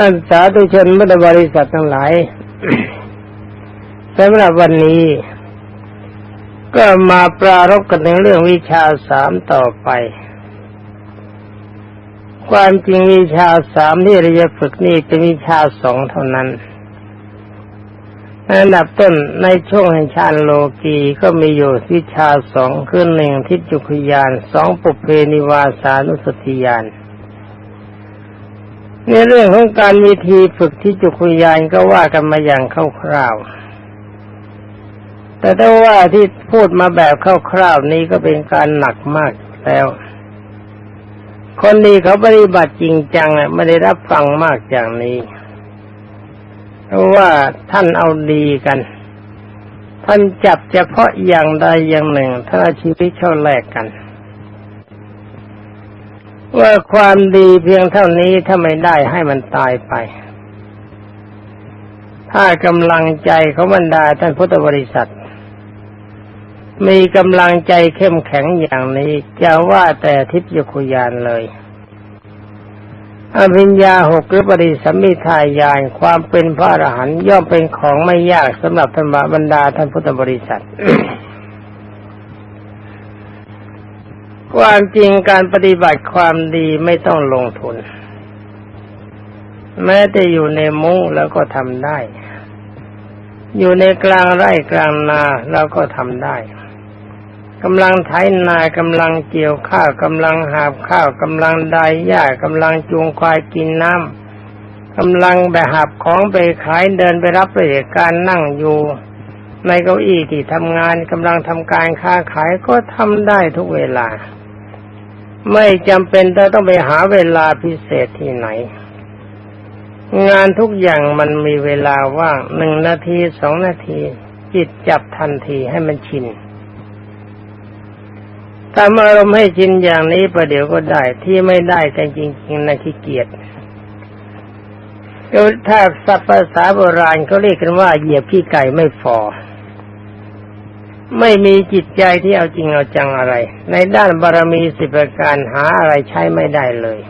ท่านสาธุชนพุทธบริษัททั้งหลายสำหรับวันนี้ ก็มาปรารบกันในเรื่องวิชาสามต่อไป ความจริงวิชาสามที่เราจะฝึกนี่เป็นวิชาสองเท่านั้นอันดับต้นในช่วงแห่งชาญโลกีก็มีอยู่วิชาสองคือหนึ่งทิฏจุคยานสองปุเพนิวาสานุสติยาน ในเรื่องของการวิธีฝึกที่จุคุยานก็ว่ากันมาอย่างคร่าวๆ แต่ถ้าว่าที่พูดมาแบบคร่าวๆนี้ก็เป็นการหนักมากแล้ว คนดีเขาปฏิบัติจริงจังไม่ได้รับฟังมากอย่างนี้เพราะว่าท่านเอาดีกัน ท่านจับเฉพาะอย่างใดอย่างหนึ่งท่านเอาชีวิตเข้าแลกกัน ว่าความดีเพียงเท่านี้ถ้าไม่ได้ให้มันตายไป ถ้ากำลังใจเของบรรดาท่านพุทธบริษัท มีกำลังใจเข้มแข็งอย่างนี้จะว่าแต่ทิพยคุยานเลยอภิญญาหกหรือปริสัมมิทายานความเป็นพระอรหันต์ย่อมเป็นของไม่ยากสำหรับธรรมบรรดาท่านพุทธบริษัท ความจริงการปฏิบัติความดีไม่ต้องลงทุน แม้แต่อยู่ในมุ้งแล้วก็ทำได้ อยู่ในกลางไร่กลางนาเราก็ทำได้กำลังไถนากำลังเกี่ยวข้าวกำลังหาบข้าวกำลังดายหญ้ากำลังจูงควายกินน้ำกำลังไปหาบของไปขายเดินไปรับราชการนั่งอยู่ในเก้าอี้ที่ทำงานกำลังทำการค้าขายก็ทำได้ทุกเวลา ไม่จำเป็นต้องไปหาเวลาพิเศษที่ไหน งานทุกอย่างมันมีเวลาว่างหนึ่งนาทีสองนาที จิตจับทันทีให้มันชินทำอารมณ์ให้ชินอย่างนี้ประเดี๋ยวก็ได้ที่ไม่ได้กันจริงๆนะขี้เกียจถ้าสัพภาษาโบราณเขาเรียกกันว่าเหยียบขี้ไก่ไม่ฟอ ไม่มีจิตใจที่เอาจริงเอาจังอะไร ในด้านบารมีสิบประการหาอะไรใช้ไม่ได้เลย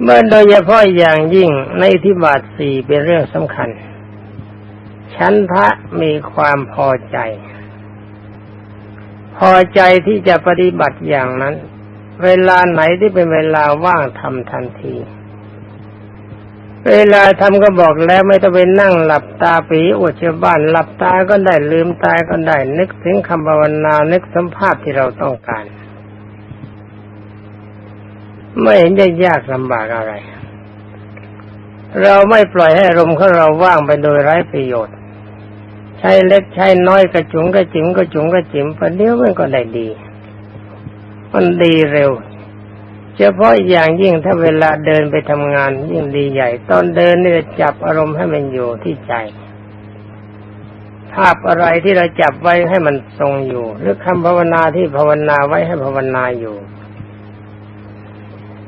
เมื่อโดยเฉพาะอย่างยิ่งในที่บาทสี่เป็นเรื่องสำคัญ ชั้นพระมีความพอใจ พอใจที่จะปฏิบัติอย่างนั้น เวลาไหนที่เป็นเวลาว่างทำทันที เวลาทำก็บอกแล้วไม่ต้องไปนั่งหลับตาปีอวดชาวบ้าน หลับตาก็ได้ลืมตาก็ได้ นึกถึงคำภาวนานึกสัมภาษที่เราต้องการ ไม่เห็นจะยากลำบากอะไร เราไม่ปล่อยให้ลมของเราว่างไปโดยไร้ประโยชน์ ใช้เล็กใช้น้อยกระจุงกระจิ๋มกระจุงกระจิ๋มประเดี๋ยวมันก็ได้ดี มันดีเร็ว ฉพาะอย่างยิ่งถ้าเวลาเดินไปทำงานยิ่งดีใหญ่ ตอนเดินนี่จะจับอารมณ์ให้มันอยู่ที่ใจ ภาพอะไรที่เราจับไว้ให้มันทรงอยู่ หรือคำภาวนาที่ภาวนาไว้ให้ภาวนาอยู่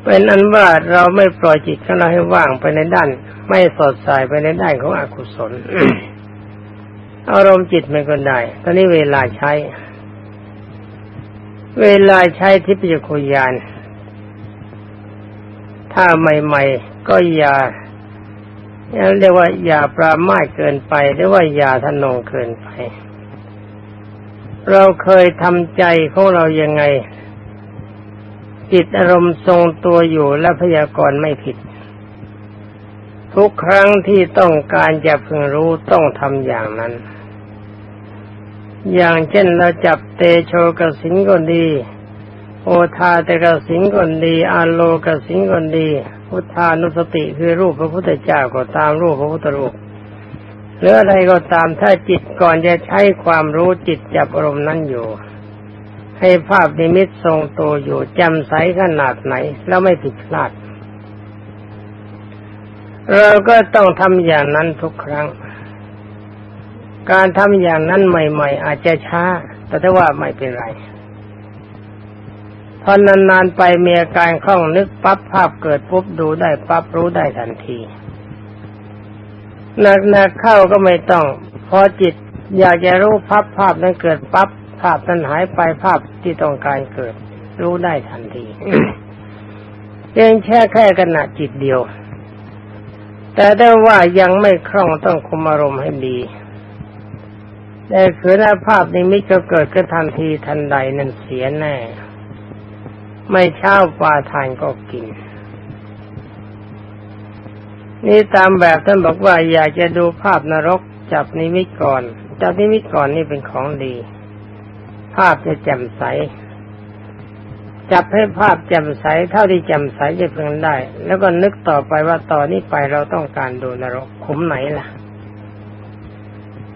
เป็นอันว่าเราไม่ปล่อยจิตของเราให้ว่างไปในด้าน ไม่สดใสไปในด้านของอกุศล อารมณ์จิตมันก็ได้ ตอนนี้เวลาใช้ เวลาใช้ทิพยคุยาน ถ้าใหม่ ๆ ก็อย่าเรียกว่าอย่าปรามาเกินไปหรือว่าอย่าทนงเกินไป เราเคยทำใจของเรายังไง จิตอารมณ์ทรงตัวอยู่และพยากรณ์ไม่ผิด ทุกครั้งที่ต้องการจะพึงรู้ต้องทำอย่างนั้น อย่างเช่นเราจับเตโชกสิงก็ดี โอทาตกสิงก็ดีอาโลกสิงก็ดี พุทธานุสติคือรูปพระพุทธเจ้าก็ตามรูปพระพุทธรูปหรืออะไรก็ตามถ้าจิตก่อนจะใช้ความรู้จิตจับอารมณ์นั้นอยู่ ให้ภาพนิมิตทรงตัวอยู่จำใสขนาดไหน แล้วไม่ผิดพลาด เราก็ต้องทำอย่างนั้นทุกครั้ง การทำอย่างนั้นใหม่ ๆ อาจจะช้า แต่ถ้าว่าไม่เป็นไร พอนานๆไปมีอาการคล่องนึกปั๊บภาพเกิดปุ๊บดูได้ปั๊บรู้ได้ทันทีหนักๆเข้าก็ไม่ต้อง พอจิตอยากจะรู้ภาพภาพนั้นเกิดปั๊บภาพนั้นหายไปภาพที่ต้องการเกิด รู้ได้ทันทีเพียงแค่แค่ขณะจิตเดียว แต่ได้ว่ายังไม่คล่องต้องคุมอารมณ์ให้ดีแต่คือหน้าภาพนิมิตก็เกิดขึ้นทันทีทันใดนั่นเสียแน่ ไม่เช้าปลาทานก็กิน นี่ตามแบบท่านบอกว่าอยากจะดูภาพนรกจับนิมิตก่อน จับนิมิตก่อนนี่เป็นของดี ภาพจะแจ่มใส จับให้ภาพแจ่มใสเท่าที่แจ่มใสจะเพียงได้ แล้วก็นึกต่อไปว่าต่อนนี้ไปเราต้องการดูนรกขุมไหนล่ะ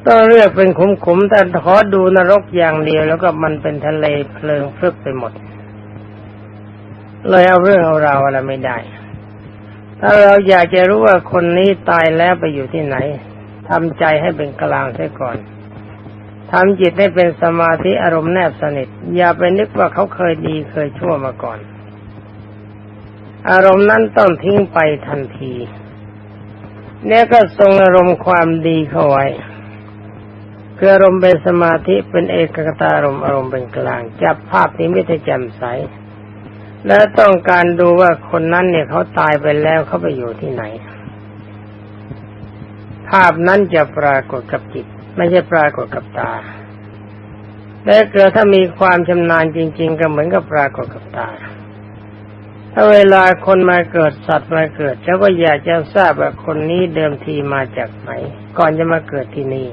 ต้องเลือกเป็นขุมขุมๆแต่ขอดูนรกอย่างเดียวแล้วก็มันเป็นทะเลเพลิงเพลึบไปหมด เลยเอาเรื่องเอาราวอะไรไม่ได้ ถ้าเราอยากจะรู้ว่าคนนี้ตายแล้วไปอยู่ที่ไหนทำใจให้เป็นกลางเสียก่อนทำจิตให้เป็นสมาธิอารมณ์แนบสนิท อย่าไปนึกว่าเขาเคยดีเคยชั่วมาก่อน อารมณ์นั้นต้องทิ้งไปทันที เนี่ยก็ทรงอารมณ์ความดีเข้าไว้คืออารมณ์เป็นสมาธิเป็นเอกกตารมณ์อารมณ์เป็นกลาง จับภาพนี้ไม่ได้แจ่มใส และต้องการดูว่าคนนั้นเนี่ยเขาตายไปแล้วเขาไปอยู่ที่ไหน ภาพนั้นจะปรากฏกับจิต ไม่ใช่ปรากฏกับตาและเกิดถ้ามีความชำนาญจริง ๆ ก็เหมือนกับปรากฏกับตา ถ้าเวลาคนมาเกิดสัตว์มาเกิดแล้วก็อยากจะทราบว่าคนนี้เดิมทีมาจากไหน ก่อนจะมาเกิดที่นี่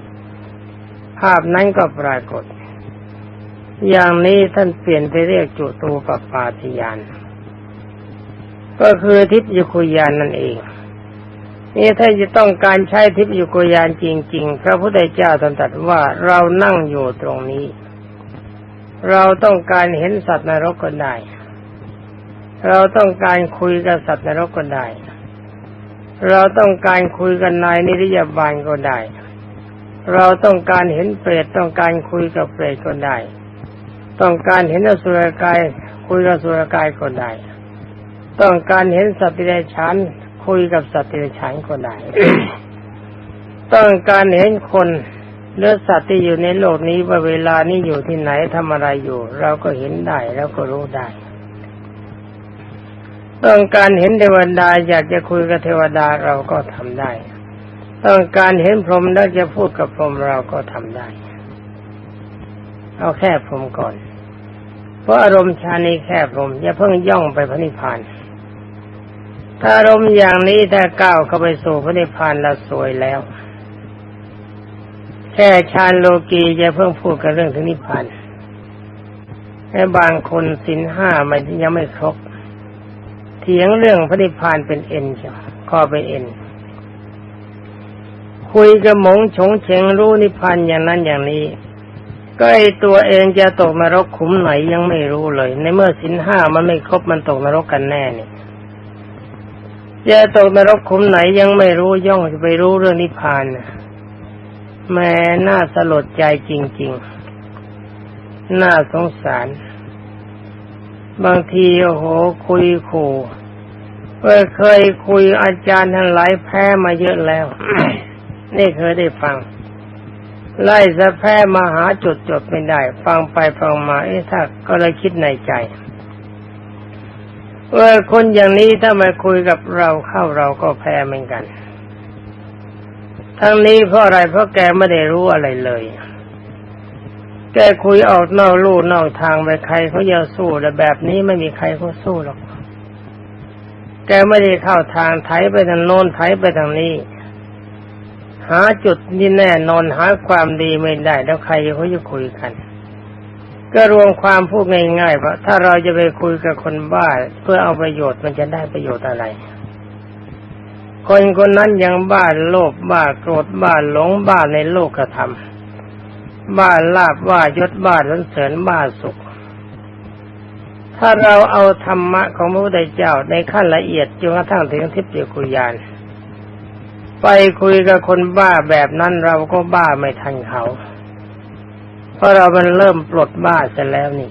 ภาพนั้นก็ปรากฏ อย่างนี้ท่านเปลี่ยนไปเรียกจุตูปปาติยาน ก็คือทิพยคุยานนั่นเอง นี่ถ้าจะต้องการใช้ทิพยคุยานจริง ๆ พระพุทธเจ้าตรัสว่าเรานั่งอยู่ตรงนี้ เราต้องการเห็นสัตว์นรกก็ได้ เราต้องการคุยกับสัตว์นรกก็ได้ เราต้องการคุยกับนายนิริยาบาลก็ได้ เราต้องการเห็นเปรตต้องการคุยกับเปรตก็ได้ ต้องการเห็นอสุรกายคุยกับสุรกายก็ได้ ต้องการเห็นสัตว์เดรัจฉานคุยกับสัตว์เดรัจฉานก็ได้ ต้องการเห็นคนหรือสัตว์ที่อยู่ในโลกนี้ว่าเวลานี้อยู่ที่ไหนทำอะไรอยู่ เราก็เห็นได้แล้วก็รู้ได้ ต้องการเห็นเทวดาอยากจะคุยกับเทวดาเราก็ทำได้ ต้องการเห็นพรหมแล้วจะพูดกับพรหมเราก็ทำได้ เอาแค่พรมก่อน เพราะอารมณ์ชานี้แค่พรมอย่าเพิ่งย่องไปพระนิพพานถ้าอารมณ์อย่างนี้ถ้าก้าวเข้าไปสู่พระนิพพานเราสวยแล้ว แค่ฌานโลกีอย่าเพิ่งพูดกันเรื่องถึงนิพพานแค่บางคนสินห้ามันยังไม่ครบเถียงเรื่องพระนิพพานเป็นเอ็นเชียวข้อเป็นเอ็นคุยกับหมงฉงเฉงรู้นิพพานอย่างนั้นอย่างนี้ ก็ไอตัวเองจะตกนรกขุมไหนยังไม่รู้เลย ในเมื่อสินห้ามันไม่ครบมันตกนรกกันแน่นี่จะตกนรกขุมไหนยังไม่รู้ย่องจะไปรู้เรื่องนิพพานแม่น่าสลดใจจริง ๆ น่าสงสาร บางทีโอ้โหคุยขู่เคยคุยอาจารย์ทั้งหลายแพ้มาเยอะแล้ว นี่เคยได้ฟัง ไล่สะแพ้มาหาจุดจบไม่ได้ ฟังไปฟังมาเอ๊ะถ้าก็เลยคิดในใจเออคนอย่างนี้ถ้ามาคุยกับเราเข้าเราก็แพ้เหมือนกัน ทั้งนี้เพราะอะไรเพราะแกไม่ได้รู้อะไรเลย แกคุยออกนอกลู่นอกทางไปใครเขาจะสู้แต่แบบนี้ไม่มีใครเขาสู้หรอก แกไม่ได้เข้าทางไถไปทางโน้นไถไปทางนี้ หาจุดที่แน่นอนหาความดีไม่ได้แล้วใครเขาจะคุยกัน ก็รวมความพูดง่ายๆว่าถ้าเราจะไปคุยกับคนบ้าเพื่อเอาประโยชน์มันจะได้ประโยชน์อะไร คนคนนั้นยังบ้าโลภบ้าโกรธบ้าหลงบ้าในโลกธรรมบ้าลาบบ้ายศบ้าสรรเสริญบ้าสุขถ้าเราเอาธรรมะของพระพุทธเจ้าในขั้นละเอียดจนกระทั่งถึงทิพยคุยาน ไปคุยกับคนบ้าแบบนั้นเราก็บ้าไม่ทันเขา เพราะเรามันเริ่มปลดบ้าเสร็จแล้วนี่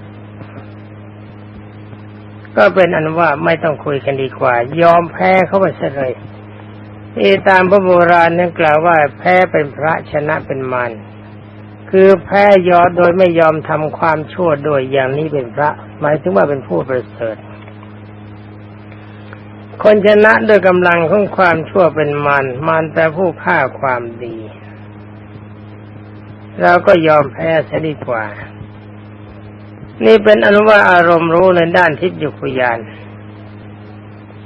ก็เป็นอันว่าไม่ต้องคุยกันดีกว่า ยอมแพ้เขาไปเสียเลยที่ตามพระโบราณนั้นกล่าวว่าแพ้เป็นพระชนะเป็นมารคือแพ้ยอดโดยไม่ยอมทำความชั่วโดยอย่างนี้เป็นพระ หมายถึงว่าเป็นผู้ประเสริฐ คนชนะด้วยกำลังของความชั่วเป็นมารมารแต่ผู้ฆ่าความดีเราก็ยอมแพ้เสียดีกว่า นี่เป็นอนุว่าอารมณ์รู้ในด้านทิพยุคุยาน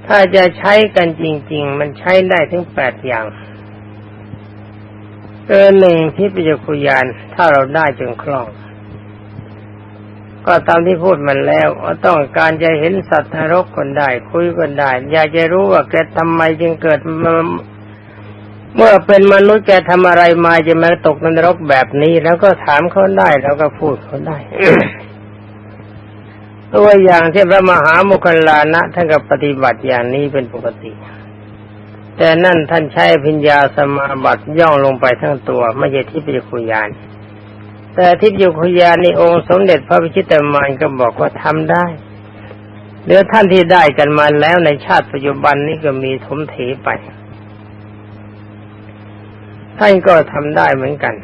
ถ้าจะใช้กันจริง ๆ มันใช้ได้ถึงแปดอย่างเออหนึ่งทิพยคุยาน ถ้าเราได้จนคล่อง ก็ตามที่พูดมันแล้วว่าต้องการจะเห็นสัตว์นรกคนได้คุยคนได้อยากจะรู้ว่าแกทำไมจึงเกิดเมื่อเป็นมนุษย์แกทำอะไรมาจะมาตกนรกแบบนี้ แล้วก็ถามเขาได้แล้วก็พูดเขาได้ตัวอย่างที่พระมหาโมคคลานะท่านก็ปฏิบัติอย่างนี้เป็นปกติ แต่นั่นท่านใช้พิญญาสมาบัติย่องลงไปทั้งตัว ไม่ใช่ทิพยคุยาน แต่ทิพยคุยานในองค์สมเด็จพระพิชิตมารก็บอกว่าทำได้เดี๋ยวท่านที่ได้กันมาแล้วในชาติปัจจุบันนี้ก็มีทมเถไปท่านก็ทำได้เหมือนกัน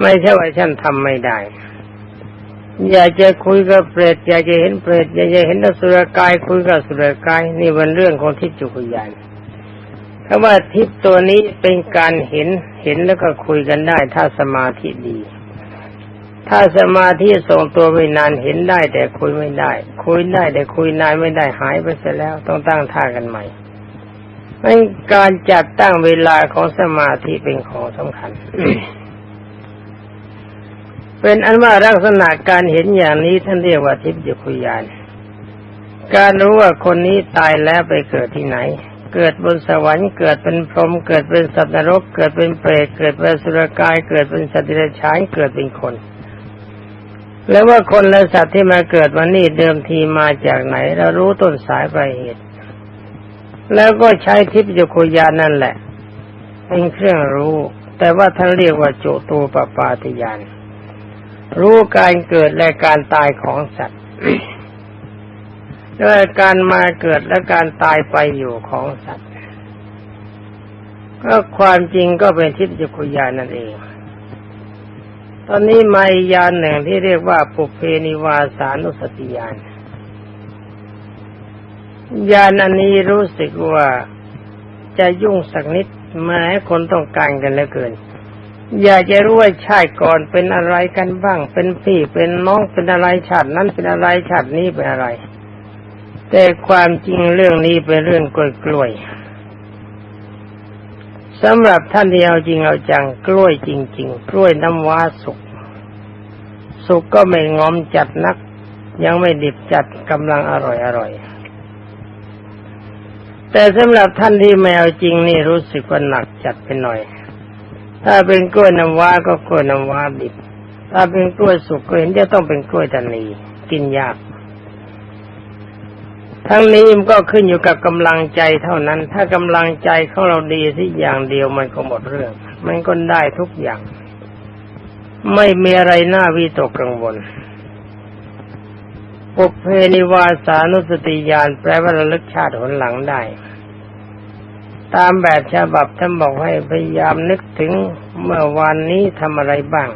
ไม่ใช่ว่าท่านทำไม่ได้ อยากจะคุยกับเปรตอยากจะเห็นเปรตอยากจะเห็นอสุรกายคุยกับสุรกาย นี่เป็นเรื่องของทิพย์จุกยาน คำว่าทิพตัวนี้เป็นการเห็นเห็นแล้วก็คุยกันได้ ถ้าสมาธิดี ถ้าสมาธิส่งตัวไปนานเห็นได้ แต่คุยไม่ได้ คุยได้แต่คุยนานไม่ได้หายไปเสียแล้วต้องตั้งท่ากันใหม่ไม่การจัดตั้งเวลาของสมาธิเป็นของสำคัญ เป็นอันว่าลักษณะการเห็นอย่างนี้ท่านเรียกว่าทิพยคุยาน การรู้ว่าคนนี้ตายแล้วไปเกิดที่ไหน เกิดบนสวรรค์เกิดเป็นพรหมเกิดเป็นสัตว์นรก เกิดเป็นเปรตเกิดเป็นสุรกาย เกิดเป็นสัตว์เดรัจฉานเกิดเป็นคน แล้วว่าคนและสัตว์ที่มาเกิดวันนี้เดิมทีมาจากไหน เรารู้ต้นสายปลายเหตุ แล้วก็ใช้ทิพยคุยานนั่นแหละเป็นเครื่องรู้ แต่ว่าท่านเรียกว่าโจตูปปาติยานรู้การเกิดและการตายของสัตว์ ด้วยการมาเกิดและการตายไปอยู่ของสัตว์ ก็ความจริงก็เป็นทิพยคุยานนั่นเอง ตอนนี้มายานหนึ่งที่เรียกว่าปุเพนิวาสานุสติยานยานอันนี้รู้สึกว่าจะยุ่งสักนิดแม้คนต้องการกันเหลือเกิน อยากจะรู้ว่าชาติก่อนเป็นอะไรกันบ้าง เป็นพี่เป็นน้องเป็นอะไรชาตินั้นเป็นอะไรชาตินี้เป็นอะไร แต่ความจริงเรื่องนี้เป็นเรื่องกล้วยกล้วยสำหรับท่านที่เอาจริงเอาจังกล้วยจริง ๆ กล้วยน้ำว้าสุก สุกก็ไม่งอมจัดนัก ยังไม่ดิบจัดกำลังอร่อยอร่อยแต่สำหรับท่านที่ไม่เอาจริงนี่รู้สึกว่าหนักจัดไปหน่อย ถ้าเป็นกล้วยน้ำว้าก็กล้วยน้ำว้าดิบ ถ้าเป็นกล้วยสุกก็เห็นจะต้องเป็นกล้วยตานีกินยาก ทั้งนี้มันก็ขึ้นอยู่กับกำลังใจเท่านั้น ถ้ากำลังใจของเราดีที่อย่างเดียวมันก็หมดเรื่อง มันก็ได้ทุกอย่าง ไม่มีอะไรน่าวิตกกังวลปุเพนิวาสานุสติญาณแปลว่าระลึกชาติหนหลังได้ ตามแบบฉบับท่านบอกให้พยายามนึกถึงเมื่อวานนี้ทำอะไรบ้าง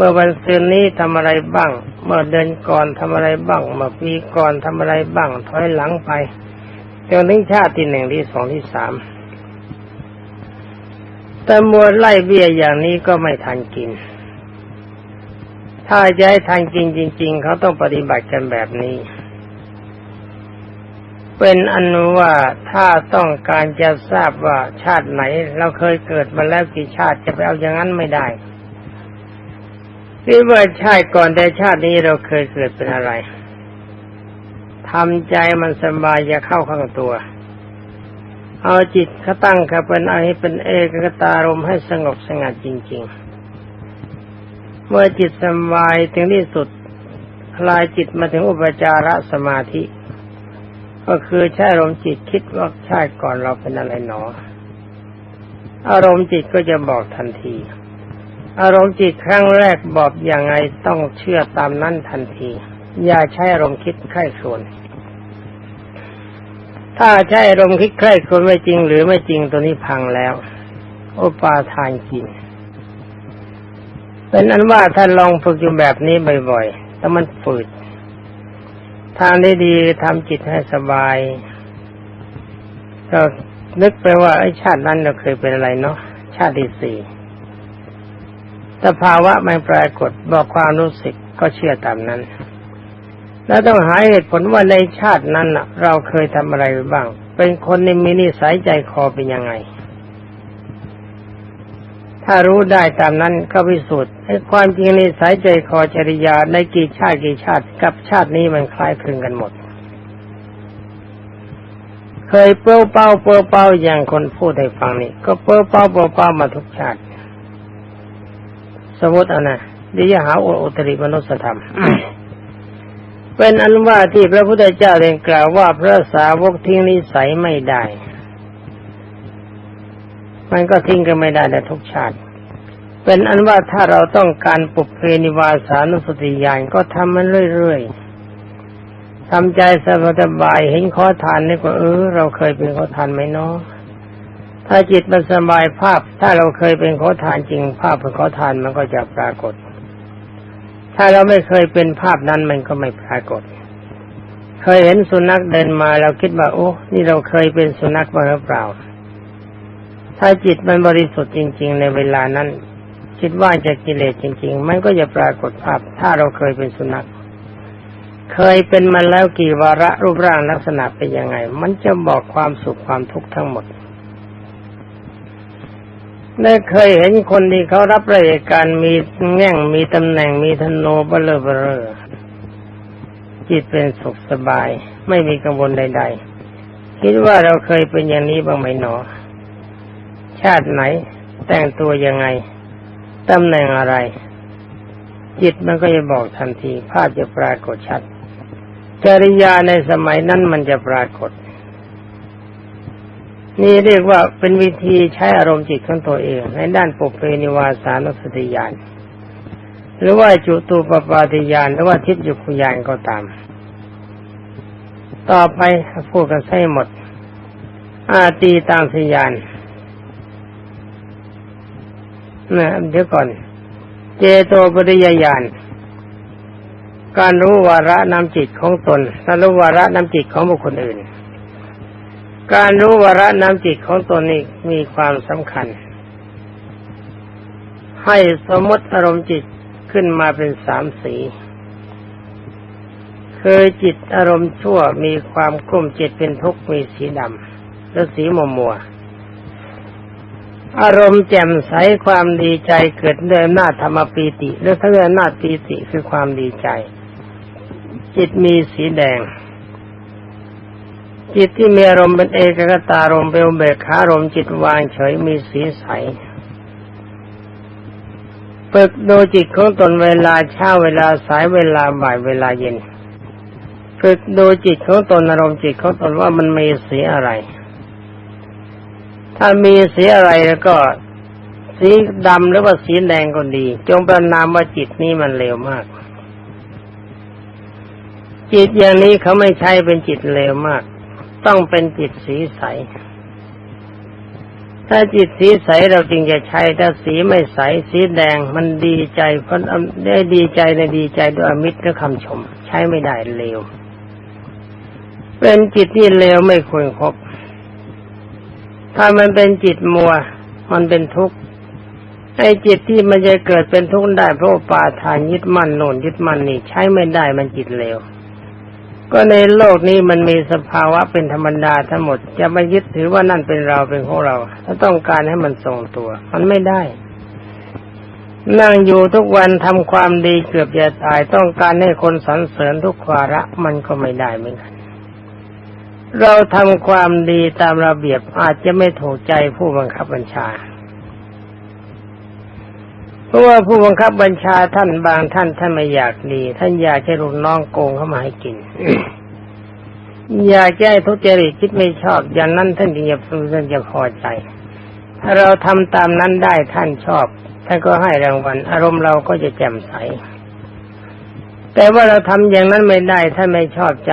เมื่อวันซืนนี้ทำอะไรบ้าง เมื่อเดือนก่อนทำอะไรบ้าง เมื่อปีก่อนทำอะไรบ้าง ถอยหลังไปจนถึงชาติที่หนึ่งที่สองที่สามแต่มัวไล่เบี้ยอย่างนี้ก็ไม่ทันกิน ถ้าจะให้ทันกินจริง ๆ เขาต้องปฏิบัติกันแบบนี้ เป็นอนุว่าถ้าต้องการจะทราบว่าชาติไหน เราเคยเกิดมาแล้วกี่ชาติจะไปเอาอย่างนั้นไม่ได้ ที่ว่าชาติก่อนแต่ชาตินี้เราเคยเกิดเป็นอะไรทำใจมันสบายอย่าเข้าข้างตัว เอาจิตเขาตั้งเขาเป็นอะไรเป็นเอกกตารมให้สงบสงัดจริง ๆ เมื่อจิตสบายถึงที่สุดคลายจิตมาถึงอุปจารสมาธิ ก็คือใช้อารมณ์จิตคิดว่าชาติก่อนเราเป็นอะไรหนอ อารมณ์จิตก็จะบอกทันที อารมณ์จิตครั้งแรกบอกอย่างไงต้องเชื่อตามนั้นทันที อย่าใช้อารมณ์คิดไข้ครวน ถ้าใช้อารมณ์คิดใคร่คนไม่จริง หรือไม่จริงตัวนี้พังแล้วโอปาทานกินเป็นอันว่าท่านลองฝึกอยู่แบบนี้บ่อยๆแต่มันฝืด ทางได้ดีทำจิตให้สบาย ก็นึกไปว่าไอ้ชาตินั้นเราเคยเป็นอะไรเนาะ ชาติที่สี่ สภาวะไม่ปรากฏบอกความรู้สึกก็เชื่อตามนั้น แล้วต้องหาเหตุผลว่าในชาตินั้นเราเคยทำอะไรบ้าง เป็นคนในมินิสัยใจคอเป็นยังไง ถ้ารู้ได้ตามนั้นก็พิสูจน์ให้ความจริงในสายใจคอจริยาในกี่ชาติกี่ชาติกับชาตินี้มันคล้ายคลึงกันหมดเคยเป้าเป้าเป้าเป้าอย่างคนพูดให้ฟังนี่ก็เป้าเป้าเป้าเป้ามาทุกชาติ สมมติเอานะดิยหาอุตริมนุสธรรม เป็นอันว่าที่พระพุทธเจ้าเรียนกล่าวว่าพระสาวกทิ้งนิสัยไม่ได้ มันก็ทิ้งกันไม่ได้ในทุกชาติ เป็นอันว่าถ้าเราต้องการปุเพนิวาสานุสติญาณก็ทำมันเรื่อยๆทำใจสบายๆเห็นขอทานนี่ก็เออเราเคยเป็นขอทานไหมเนาะ ถ้าจิตมันสบายภาพ ถ้าเราเคยเป็นขอทานจริง ภาพเป็นขอทานมันก็จะปรากฏ ถ้าเราไม่เคยเป็นภาพนั้นมันก็ไม่ปรากฏ เคยเห็นสุนัขเดินมาเราคิดว่าโอ้นี่เราเคยเป็นสุนัขมาหรือเปล่า ถ้าจิตมันบริสุทธิ์จริง ๆ ในเวลานั้น คิดว่าจะกิเลสจริง ๆ มันก็จะปรากฏภาพ ถ้าเราเคยเป็นสุนัขเคยเป็นมาแล้วกี่วาระรูปร่างลักษณะเป็นยังไง มันจะบอกความสุขความทุกข์ทั้งหมด ได้เคยเห็นคนที่เขารับราชการมีแง่งมีตำแหน่งมีธนโนเบลอเบลอจิตเป็นสุขสบาย ไม่มีกังวลใด ๆ คิดว่าเราเคยเป็นอย่างนี้บ้างไหมหนอ ชาติไหน แต่งตัวยังไงตำแหน่งอะไร จิตมันก็จะบอกทันที ภาพจะปรากฏชัดจริยาในสมัยนั้นมันจะปรากฏ นี่เรียกว่าเป็นวิธีใช้อารมณ์จิตของตัวเอง ในด้านปุเพนิวาสานุสติญาณหรือว่าจุตูปปาติญาณหรือว่าทิพยุคุญาณก็ตาม ต่อไปพูดกันใช้หมด อาตีตามสิยานนะเดี๋ยวก่อน เจโตปริยญาณการรู้วาระนำจิตของตนและรู้วาระนำจิตของบุคคลอื่น การรู้วาระน้ำจิตของตนนี้มีความสำคัญ ให้สมมติอารมณ์จิตขึ้นมาเป็นสามสีคือจิตอารมณ์ชั่วมีความกลุ้มจิตเป็นทุกข์มีสีดำและสีมัวมัว อารมณ์แจ่มใสความดีใจเกิดเดินหน้าธรรมปีติหรือถ้าเดินหน้าปีติคือความดีใจ จิตมีสีแดง จิตที่มีอารมณ์เป็นเอกกตารมณ์เป็นเบกขารมณ์จิตวางเฉยมีสีใสฝึกดูจิตของตนเวลาเช้าเวลาสายเวลาบ่ายเวลาเย็นฝึกดูจิตของตนอารมณ์จิตของตนว่ามันมีสีอะไร ถ้ามีสีอะไรแล้วก็ สีดำหรือว่าสีแดงก็ดี จงประนามว่าจิตนี้มันเลวมาก จิตอย่างนี้เขาไม่ใช่เป็นจิตเลวมาก ต้องเป็นจิตสีใส ถ้าจิตสีใสเราจรึงจะใช้ถ้าสีไม่ใสสีแดงมันดีใจเพราะได้ดีใจในดีใจด้วยอมิตรและคำชม ใช้ไม่ได้เลวเป็นจิตที่เลวไม่ควรครบถ้ามันเป็นจิตมัว มันเป็นทุกข์ไอ้จิตที่มันจะเกิดเป็นทุกข์ได้เพราะปาทานยึดมั่นโน่นยึดมั่นนี่ใช้ไม่ได้มันจิตเลว ก็ในโลกนี้มันมีสภาวะเป็นธรรมดาทั้งหมดจะไม่ยึดถือว่านั่นเป็นเราเป็นของเรา ถ้าต้องการให้มันทรงตัว มันไม่ได้ นั่งอยู่ทุกวันทำความดีเกือบจะตาย ต้องการให้คนสรรเสริญทุกวาระมันก็ไม่ได้เหมือนกันเราทำความดีตามระเบียบอาจจะไม่ถูกใจผู้บังคับบัญชา เพราะว่าผู้บังคับบัญชาท่านบางท่านท่านไม่อยากดี ท่านอยากให้ลูกน้องโกงเข้ามาให้กิน อยากแก้ทุจริตคิดไม่ชอบ อย่างนั้นท่านจึงจะท่านจะพอใจ ถ้าเราทำตามนั้นได้ท่านชอบ ท่านก็ให้รางวัล อารมณ์เราก็จะแจ่มใส แต่ว่าเราทำอย่างนั้นไม่ได้ท่านไม่ชอบใจ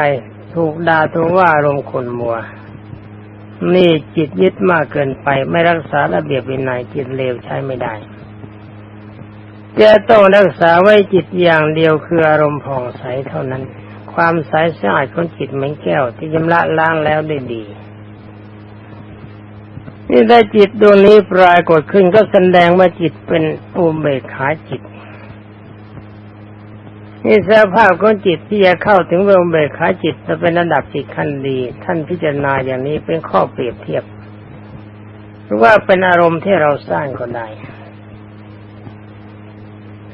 ถูกด่าถูกว่าอารมณ์ขุนมัวนี่จิตยึดมากเกินไป ไม่รักษาระเบียบวินัยจิตเลวใช้ไม่ได้ จะต้องรักษาไว้จิตอย่างเดียวคืออารมณ์ผ่องใสเท่านั้น ความใสสะอาดของจิตเหมือนแก้ว ที่ชำระล้างแล้วได้ดีนี่ได้จิตดวงนี้ปรากฏขึ้นก็แสดงว่าจิตเป็นอุเบกขาจิตนี่สภาพของจิตที่จะเข้าถึงอุเบกขาจิตจะเป็นระดับจิตขั้นดี ท่านพิจารณาอย่างนี้เป็นข้อเปรียบเทียบหรือว่าเป็นอารมณ์ที่เราสร้างก็ได้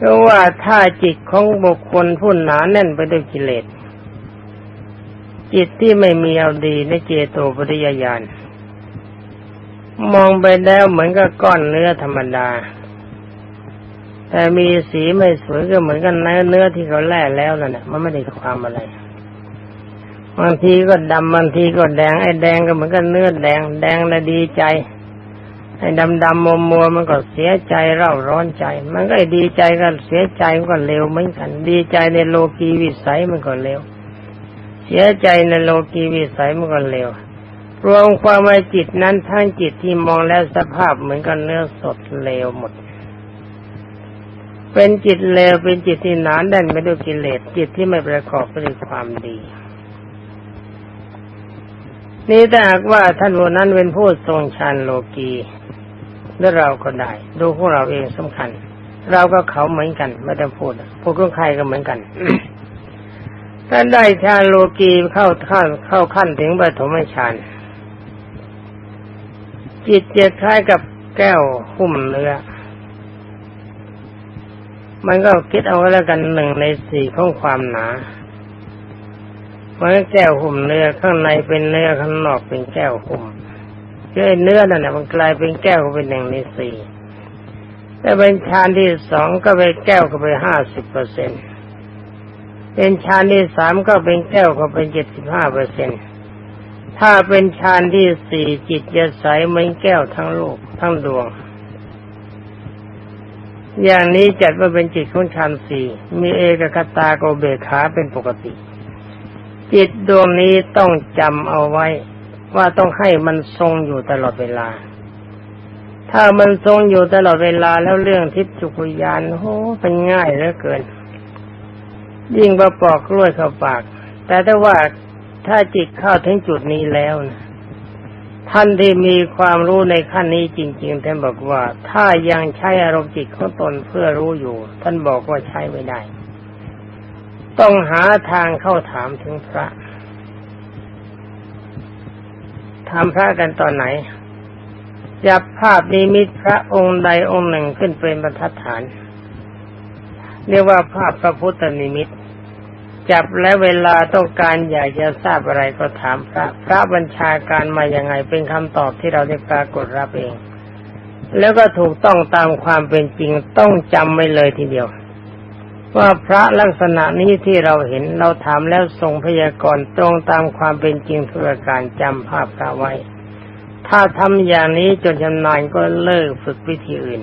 เพราะว่าถ้าจิตของบุคคลผู้หนาแน่นไปด้วยกิเลส จิตที่ไม่มีเอาดีในเจโตปริยญาณมองไปแล้วเหมือนกับก้อนเนื้อธรรมดา แต่มีสีไม่สวยก็เหมือนกันเนื้อเนื้อที่เขาแล่แล้วนั่นแหละมันไม่ได้ความอะไรบางทีก็ดำบางทีก็แดงไอ้แดงก็เหมือนกันเนื้อแดงแดงแล้วดีใจ ไอ้ดำดำมัวมัวมันก็เสียใจเร่าร้อนใจ มันก็ดีใจกันเสียใจมันก็เร็วเหมือนกัน ดีใจในโลกีวิสัยมันก็เร็ว เสียใจในโลกีวิสัยมันก็เร็ว รวมความว่าจิตนั้นทั้งจิตที่มองแล้วสภาพเหมือนกันเนื้อสดเลวหมด เป็นจิตเลวเป็นจิตที่หนานแน่นไปด้วยกิเลสจิตที่ไม่ประกอบไปด้วยความดีนี่ถ้าหากว่าท่านผู้นั้นเป็นผู้ทรงฌานโลกี แล้วเราก็ได้ ดูพวกเราเองสำคัญ เราก็เขาเหมือนกันไม่ต้องพูดพวกใครก็เหมือนกันถ้าได้ฌานโลกีเข้าเข้าเข้าขั้นถึงปฐมฌานจิตจะคล้ายกับแก้วหุ้มเนื้อ มันก็คิดเอาไว้แล้วกันหนึ่งในสี่ของความหนาเมื่อแก้วหุ้มเนื้อข้างในเป็นเนื้อข้างนอกเป็นแก้วหุ้ม คือเนื้อนั่นแหละมันกลายเป็นแก้วก็เป็นหนึ่งในสี่แต่เป็นชานที่สองก็เป็นแก้วก็ไปห้าสิบเปอร์เซ็นเป็นชานที่สามก็เป็นแก้วก็เป็นเจ็ดสิบห้าเปอร์เซ็นถ้าเป็นชานที่สี่จิตจะใสเหมือนแก้วทั้งโลกทั้งดวง อย่างนี้จัดว่าเป็นจิตของฌานสี่มีเอกคตาโกเบขาเป็นปกติ จิตดวงนี้ต้องจำเอาไว้ ว่าต้องให้มันทรงอยู่ตลอดเวลา ถ้ามันทรงอยู่ตลอดเวลาแล้วเรื่องทิพย์จุกุยานโอ้เป็นง่ายเหลือเกิน ยิ่งประปอกกล้วยเข้าปาก แต่ถ้าว่าถ้าจิตเข้าถึงจุดนี้แล้วนะท่านที่มีความรู้ในขั้นนี้จริง ๆ ท่านบอกว่า ถ้ายังใช้อารมณ์จิตของตนเพื่อรู้อยู่ ท่านบอกว่าใช้ไม่ได้ ต้องหาทางเข้าถามถึงพระ ทำพระกันตอนไหนจับภาพนิมิตพระองค์ใดองค์หนึ่งขึ้นเป็นบรรทัดฐาน เรียกว่าภาพพระพุทธนิมิต จับและเวลาต้องการอยากจะทราบอะไรก็ถามพระ พระบัญชาการมาอย่างไงเป็นคำตอบที่เราได้ปรากฏรับเอง แล้วก็ถูกต้องตามความเป็นจริงต้องจำไว้เลยทีเดียว ว่าพระลักษณะนี้ที่เราเห็นเราถามแล้วทรงพยากรณ์ตรงตามความเป็นจริงทุกการจำภาพพระไว้ ถ้าทำอย่างนี้จนชำนาญก็เลิกฝึกวิธีอื่น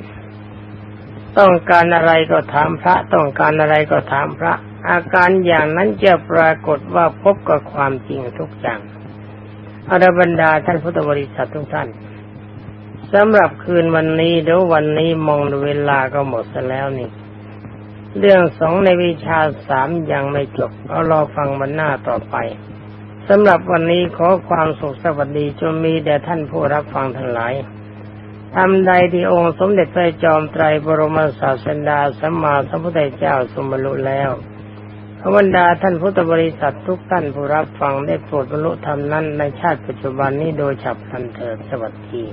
ต้องการอะไรก็ถามพระ ต้องการอะไรก็ถามพระ อาการอย่างนั้นจะปรากฏว่าพบกับความจริงทุกอย่างอรบรรดาท่านพุทธบริษัททุกท่านสำหรับคืนวันนี้เดี๋ยววันนี้มองเวลาก็หมดซะแล้วนี่ เรื่องสองในวิชาสามยังไม่จบเอารอฟังวันหน้าต่อไปสำหรับวันนี้ขอความสุขสวัสดีจงมีแด่ท่านผู้รับฟังทั้งหลายทำใดที่องค์สมเด็จพระจอมไตรบรมศาสดาสัมมาสัมพุทธเจ้าสมบรรลุแล้วขบรรดาท่านพุทธบริษัททุกท่านผู้รับฟังได้โปรดบรรลุธรรมนั้นในชาติปัจจุบันนี้โดยฉับพลันเถิดสวัสดี